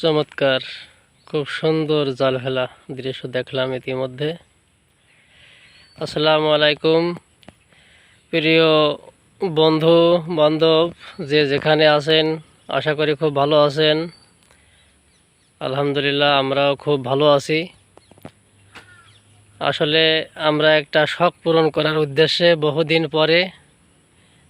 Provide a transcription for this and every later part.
চমৎকার, খুব সুন্দর জাল ফেলা দৃশ্য দেখলাম ইতিমধ্যে। আসসালামু আলাইকুম। প্রিয় বন্ধু, বান্ধব, যে যেখানে আছেন, আশা করি খুব ভালো আছেন। আলহামদুলিল্লাহ, আমরাও খুব ভালো আছি। আসলে আমরা একটা শখ পূরণ করার উদ্দেশ্যে বহুদিন পরে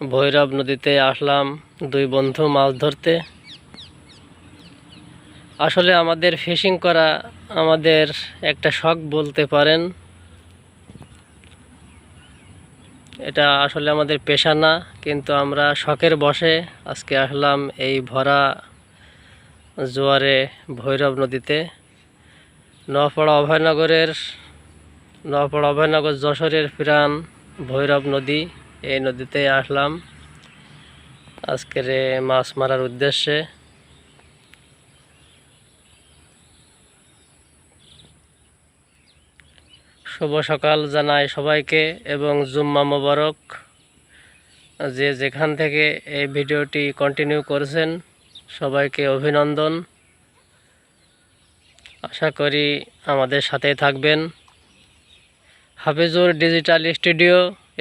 ভৈরব নদীতে আসলাম দুই বন্ধু মাছ ধরতে। আসলে আমাদের ফিশিং করা আমাদের একটা শখ বলতে পারেন। এটা আসলে আমাদের পেশা না, কিন্তু আমরা শখের বসে আজকে আসলাম এই ভরা জোয়ারে ভৈরব নদীতে। নোয়াপাড়া অভয়নগরের নোয়াপাড়া অভয়নগর যশোরের প্রাণ ভৈরব নদী, এই নদীতে আসলাম। আজকের মাছ মারার উদ্দেশ্যে শুভ সকাল জানাই সবাইকে এবং জুম্মা মোবারক। যে যেখান থেকে এই ভিডিওটি কন্টিনিউ করেছেন, সবাইকে অভিনন্দন। আশা করি আমাদের সাথে থাকবেন। হাফিজুর ডিজিটাল স্টুডিও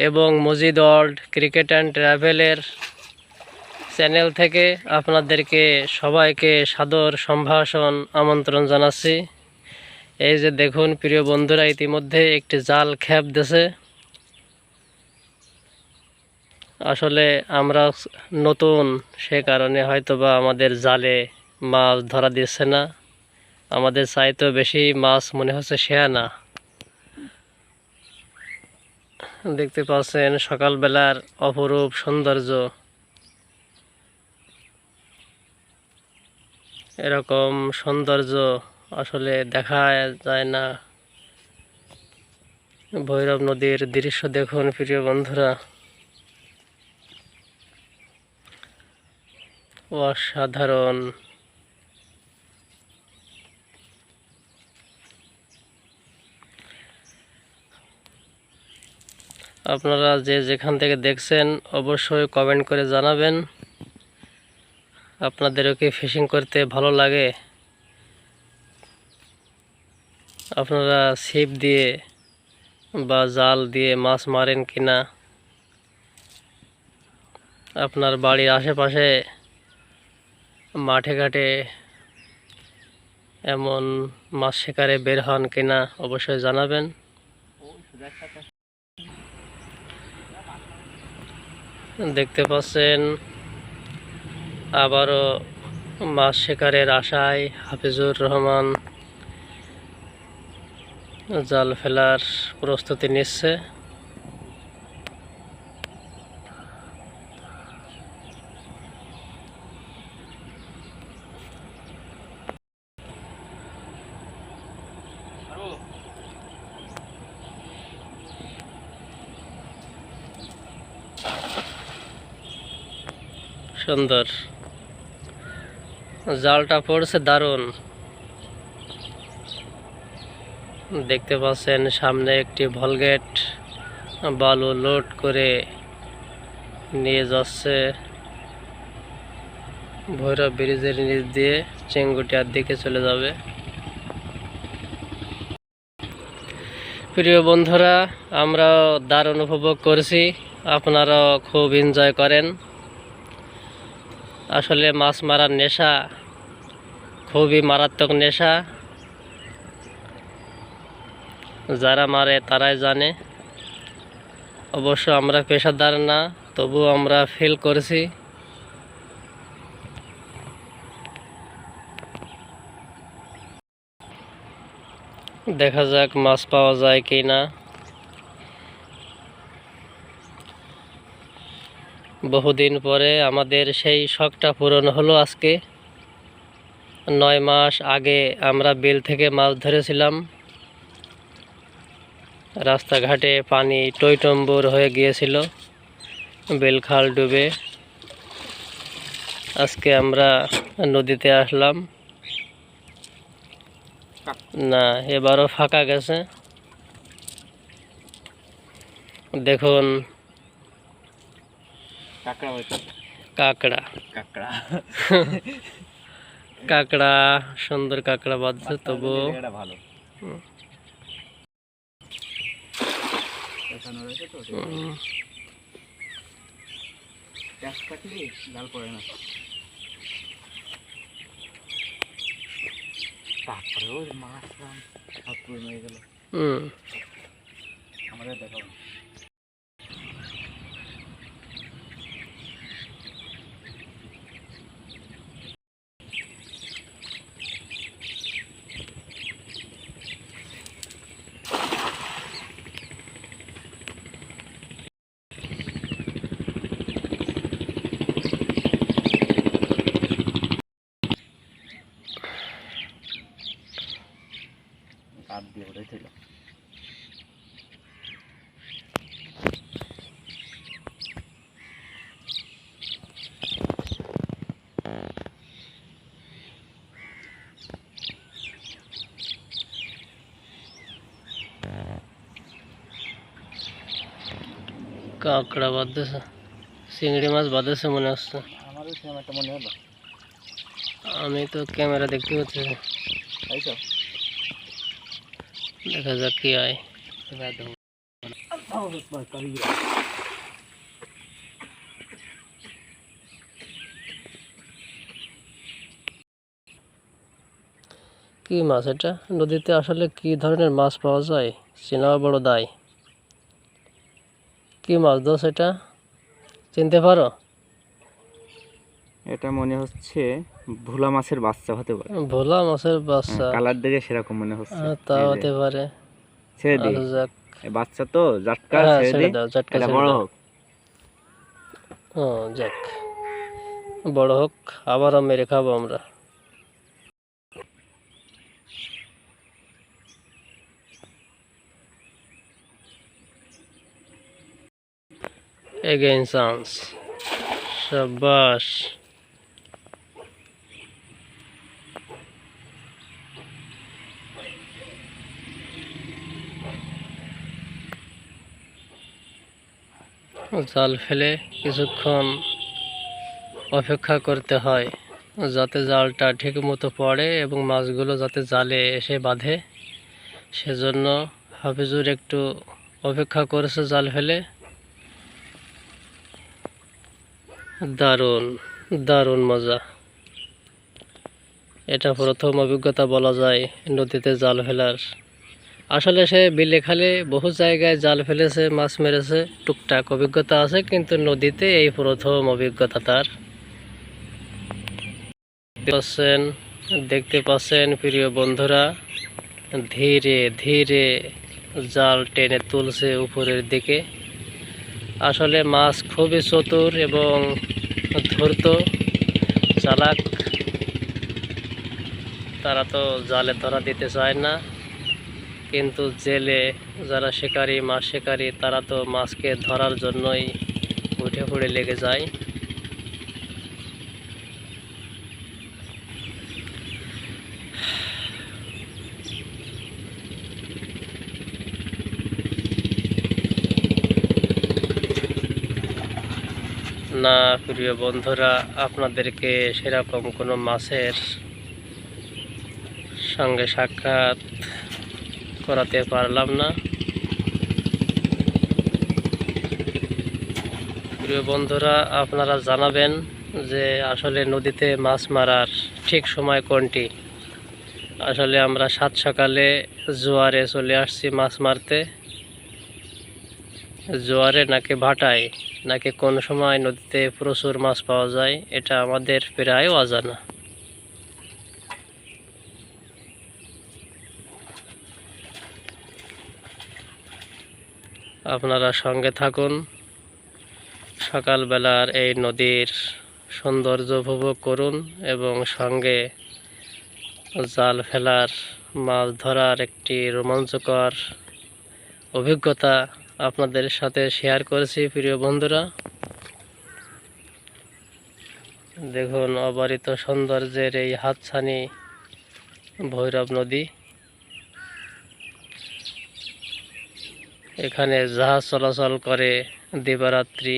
এবং মজিদ ওয়ার্ল্ড ক্রিকেট অ্যান্ড ট্রাভেলের চ্যানেল থেকে আপনাদেরকে সবাইকে সাদর সম্ভাষণ আমন্ত্রণ জানাচ্ছি। এই যে দেখুন, প্রিয় বন্ধুরা, ইতিমধ্যে একটি জাল খ্যাপ দিছে আসলে আমরা নতুন, সে কারণে হয়তোবা আমাদের জালে মাছ ধরা দিচ্ছে না। আমাদের চাইতেও বেশি মাছ মনে হচ্ছে সেয়া না। দেখতে পাচ্ছেন, সকালবেলার অপরূপ সৌন্দর্য। এরকম সৌন্দর্য আসলে দেখা যায় না। ভৈরব নদীর দৃশ্য দেখুন, প্রিয় বন্ধুরা। অসাধারণ। আপনারা যে যেখান থেকে দেখছেন, অবশ্যই কমেন্ট করে জানাবেন। আপনাদেরও কি ফিশিং করতে ভালো লাগে? আপনারা ছিপ দিয়ে বা জাল দিয়ে মাছ মারেন কিনা আপনার বাড়ির আশেপাশে মাঠে ঘাটে এমন মাছ শিকারে বের হন কিনা অবশ্যই জানাবেন। দেখতে পাচ্ছেন আবারও মাছ শিকারের আশায় হাফিজুর রহমান জাল ফেলার প্রস্তুতি নিচ্ছে। সুন্দর। জালটা পড়ছে দারুণ। দেখতে পাচ্ছেন সামনে একটি ভলগেট, বালু লোড করে নিয়ে যাচ্ছে। ভৈরব ব্রিজের নিচ দিয়ে চেঙ্গুটিয়ার দিকে চলে যাবে। প্রিয় বন্ধুরা আমরা দারুণ উপভোগ করছি। আপনারাও খুব এনজয় করেন। আসলে মাছ মারার নেশা খুবই মারাত্মক নেশা। যারা মারে তারাই জানে। অবশ্য আমরা পেশাদার না তবু আমরা ফিল করেছি। দেখা যাক মাছ পাওয়া যায় কি না বহুদিন পরে আমাদের সেই শখটা পূরণ হলো আজকে। নয় মাস আগে আমরা বিল থেকে মাছ ধরেছিলাম। রাস্তাঘাটে পানি টইটম্বুর হয়ে গিয়েছিল বেলখাল ডুবে। আজকে আমরা নদীতে আসলাম। না এবারও ফাঁকা গেছে। দেখুন কাঁকড়া কাঁকড়া। কাঁকড়া। কাঁকড়া সুন্দর কাঁকড়া বাঁধছে তবু ভালো। এখানে রয়েছে তো উম, কাটলে জাল পড়ে না। তারপরে ওই মাছ সব পুরনো হয়ে গেল। আমাদের দেখাবো কাপ দিয়ে উঠেছিল কাঁকড়া বাঁধছে চিংড়ি মাছ বাঁধছে মনে হচ্ছে আমারও সেরকম একটা মনে হলো আমি তো ক্যামেরা দেখতে পাচ্ছি না। তাই তো দেখা যাক কি হয়? কি মাছ এটা? নদীতে আসলে কি ধরনের মাছ পাওয়া যায়? চীনা বড় দায়। কি মাছ দোষ এটা? চিনতে পারো? এটা মনে হচ্ছে ভোলা মাছের বাচ্চা হতে পারে। ভোলা মাছের বাচ্চা? কালার দেখে সেরকম মনে হচ্ছে। হ্যাঁ, তা হতে পারে। ছেড়ে দিই বাচ্চা তো জাটকা হ্যাঁ ছেড়ে দিই এটা বড় হোক। ও যাক। বড় হোক আবারও মেরে খাব আমরা। Again chance. শাবাশ জাল ফেলে কিছুক্ষণ অপেক্ষা করতে হয়, যাতে জালটা ঠিক মতো পড়ে এবং মাছগুলো যাতে জালে এসে বাঁধে। সেজন্য হাফিজুর একটু অপেক্ষা করেছে জাল ফেলে। দারুণ দারুণ মজা। এটা প্রথম অভিজ্ঞতা বলা যায় নদীতে জাল ফেলার। আসলে সে বিলে খালে বহু জায়গায় জাল ফেলেছে, মাছ মেরেছে, টুকটাক অভিজ্ঞতা আছে, কিন্তু নদীতে এই প্রথম অভিজ্ঞতা তার। পাচ্ছেন, দেখতে পাচ্ছেন প্রিয় বন্ধুরা, ধীরে ধীরে জাল টেনে তুলছে উপরের দিকে। আসলে মাছ খুবই চতুর এবং ধূর্ত, চালাক। তারা তো জালে ধরা দিতে চায় না। কিন্তু জেলে যারা শিকারি, মাছ শিকারী, তারা তো মাছকে ধরার জন্যই উঠে পড়ে লেগে যায়। না, প্রিয় বন্ধুরা, আপনাদেরকে সেরকম কোনো মাছের সঙ্গে সাক্ষাৎ করাতে পারলাম না। প্রিয় বন্ধুরা, আপনারা জানাবেন যে আসলে নদীতে মাছ মারার ঠিক সময় কোনটি? আসলে আমরা সাত সকালে জোয়ারে চলে আসছি মাছ মারতে। জোয়ারে নাকি ভাটায়, নাকি কোন সময় নদীতে প্রচুর মাছ পাওয়া যায়, এটা আমাদের প্রায় অজানা। আপনারা সঙ্গে থাকুন। সকালবেলার এই নদীর সৌন্দর্য উপভোগ করুন এবং সঙ্গে জাল ফেলার, মাছ ধরার একটি রোমাঞ্চকর অভিজ্ঞতা আপনাদের সাথে শেয়ার করেছি প্রিয় বন্ধুরা। দেখুন অবারিত সৌন্দর্যের এই হাতছানি ভৈরব নদী। এখানে জাহাজ চলাচল করে দিবারাত্রি